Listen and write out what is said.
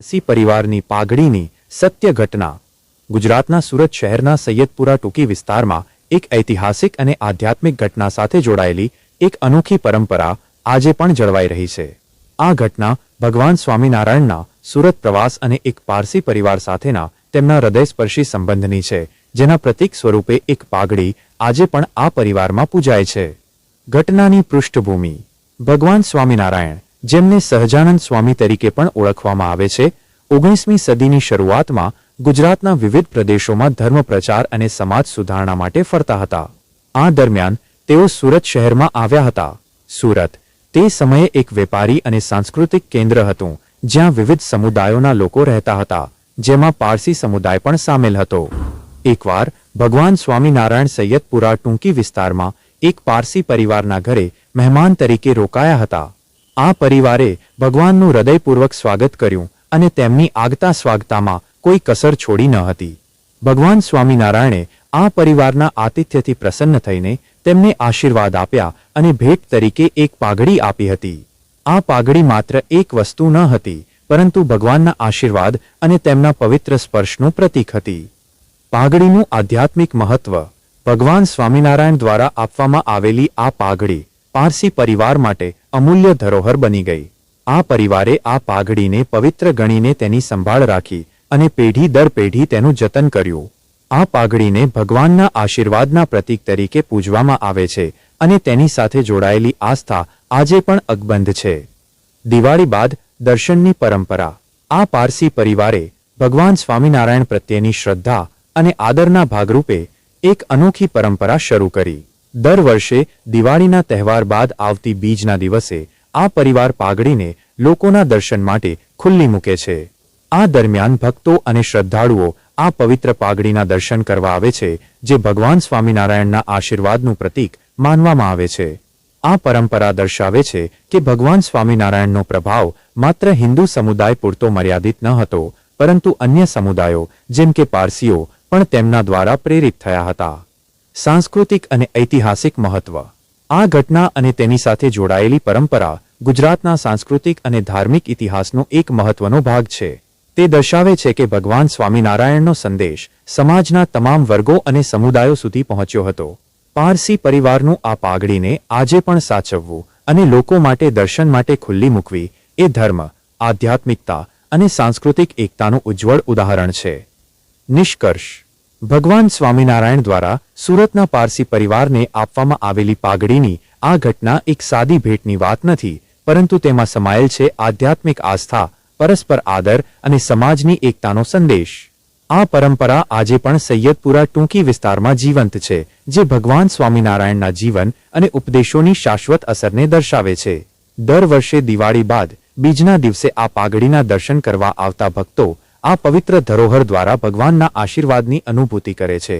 C પરિવારની પાઘડીની સત્ય ઘટના. ગુજરાતના સુરત શહેરના સૈયદપુરા ટૂંકી વિસ્તારમાં એક ઐતિહાસિક અને આધ્યાત્મિક ઘટના સાથે જોડાયેલી એક અનોખી પરંપરા આજે પણ જળવાઈ રહી છે. આ ઘટના ભગવાન સ્વામિનારાયણના સુરત પ્રવાસ અને એક પારસી પરિવાર સાથેના તેમના હૃદયસ્પર્શી સંબંધની છે, જેના પ્રતીક સ્વરૂપે એક પાઘડી આજે પણ આ પરિવારમાં પૂજાય છે. ઘટનાની પૃષ્ઠભૂમિ. ભગવાન સ્વામિનારાયણ જેમને સહજાનંદ સ્વામી તરીકે પણ ઓળખવામાં આવે છે, ઓગણીસમી સદીની શરૂઆતમાં ગુજરાતના વિવિધ પ્રદેશોમાં ધર્મ પ્રચાર અને સમાજ સુધારણા માટે ફરતા હતા. આ દરમિયાન તેઓ સુરત શહેરમાં આવ્યા હતા. સુરત તે સમયે એક વેપારી અને સાંસ્કૃતિક કેન્દ્ર હતું, જ્યાં વિવિધ સમુદાયોના લોકો રહેતા હતા, જેમાં પારસી સમુદાય પણ સામેલ હતો. એકવાર ભગવાન સ્વામિનારાયણ સૈયદપુરા ટૂંકી વિસ્તારમાં એક પારસી પરિવારના ઘરે મહેમાન તરીકે રોકાયા હતા. આ પરિવારે ભગવાનનું હૃદયપૂર્વક સ્વાગત કર્યું અને તેમની આગતા સ્વાગતામાં કોઈ કસર છોડી ન હતી. ભગવાન સ્વામિનારાયણે આ પરિવારના આતિથ્યથી પ્રસન્ન થઈને તેમને આશીર્વાદ આપ્યા અને ભેટ તરીકે એક પાઘડી આપી હતી. આ પાઘડી માત્ર એક વસ્તુ ન હતી, પરંતુ ભગવાનના આશીર્વાદ અને તેમના પવિત્ર સ્પર્શનું પ્રતીક હતી. પાઘડીનું આધ્યાત્મિક મહત્વ. ભગવાન સ્વામિનારાયણ દ્વારા આપવામાં આવેલી આ પાઘડી પારસી પરિવાર માટે અમૂલ્ય ધરોહર બની ગઈ. આ પરિવારે આ પાઘડીને પવિત્ર ગણીને તેની સંભાળ રાખી અને પેઢી દર પેઢી તેનું જતન કર્યું. આ પાઘડીને ભગવાનના આશીર્વાદના પ્રતીક તરીકે પૂજવામાં આવે છે અને તેની સાથે જોડાયેલી આસ્થા આજે પણ અકબંધ છે. દિવાળી બાદ દર્શનની પરંપરા. આ પારસી પરિવારે ભગવાન સ્વામિનારાયણ પ્રત્યેની શ્રદ્ધા અને આદરના ભાગરૂપે એક અનોખી પરંપરા શરૂ કરી. દર વર્ષે દિવાળીના તહેવાર બાદ આવતી બીજના દિવસે આ પરિવાર પાઘડીને લોકોના દર્શન માટે ખુલ્લી મૂકે છે. આ દરમિયાન ભક્તો અને શ્રદ્ધાળુઓ આ પવિત્ર પાઘડીના દર્શન કરવા આવે છે, જે ભગવાન સ્વામિનારાયણના આશીર્વાદનું પ્રતીક માનવામાં આવે છે. આ પરંપરા દર્શાવે છે કે ભગવાન સ્વામિનારાયણનો પ્રભાવ માત્ર હિન્દુ સમુદાય પૂરતો મર્યાદિત ન હતો, પરંતુ અન્ય સમુદાયો, જેમ કે પારસીઓ, પણ તેમના દ્વારા પ્રેરિત થયા હતા. સાંસ્કૃતિક અને ઐતિહાસિક મહત્વ. આ ઘટના અને તેની સાથે જોડાયેલી પરંપરા ગુજરાતના સાંસ્કૃતિક અને ધાર્મિક ઇતિહાસનો એક મહત્વનો ભાગ છે. તે દર્શાવે છે કે ભગવાન સ્વામિનારાયણનો સંદેશ સમાજના તમામ વર્ગો અને સમુદાયો સુધી પહોંચ્યો હતો. પારસી પરિવારનું આ પાઘડીને આજે પણ સાચવવું અને લોકો માટે દર્શન માટે ખુલ્લી મૂકવી એ ધર્મ, આધ્યાત્મિકતા અને સાંસ્કૃતિક એકતાનું ઉજ્જવળ ઉદાહરણ છે. નિષ્કર્ષ ભગવાન સ્વામિનારાયણ દ્વારા સુરતના પારસી પરિવારને આપવામાં આવેલી પાઘડીની આ ઘટના એક સાદી ભેટની વાત નથી, પરંતુ તેમાં સમાયેલ છે આધ્યાત્મિક આસ્થા, પરસ્પર આદર અને સમાજની એકતાનો સંદેશ. આ પરંપરા આજે પણ સૈયદપુરા ટૂંકી વિસ્તારમાં જીવંત છે, જે ભગવાન સ્વામિનારાયણના જીવન અને ઉપદેશોની શાશ્વત અસરને દર્શાવે છે. દર વર્ષે દિવાળી બાદ બીજના દિવસે આ પાઘડીના દર્શન કરવા આવતા ભક્તો આ પવિત્ર ધરોહર દ્વારા ભગવાનના આશીર્વાદની અનુભૂતિ કરે છે.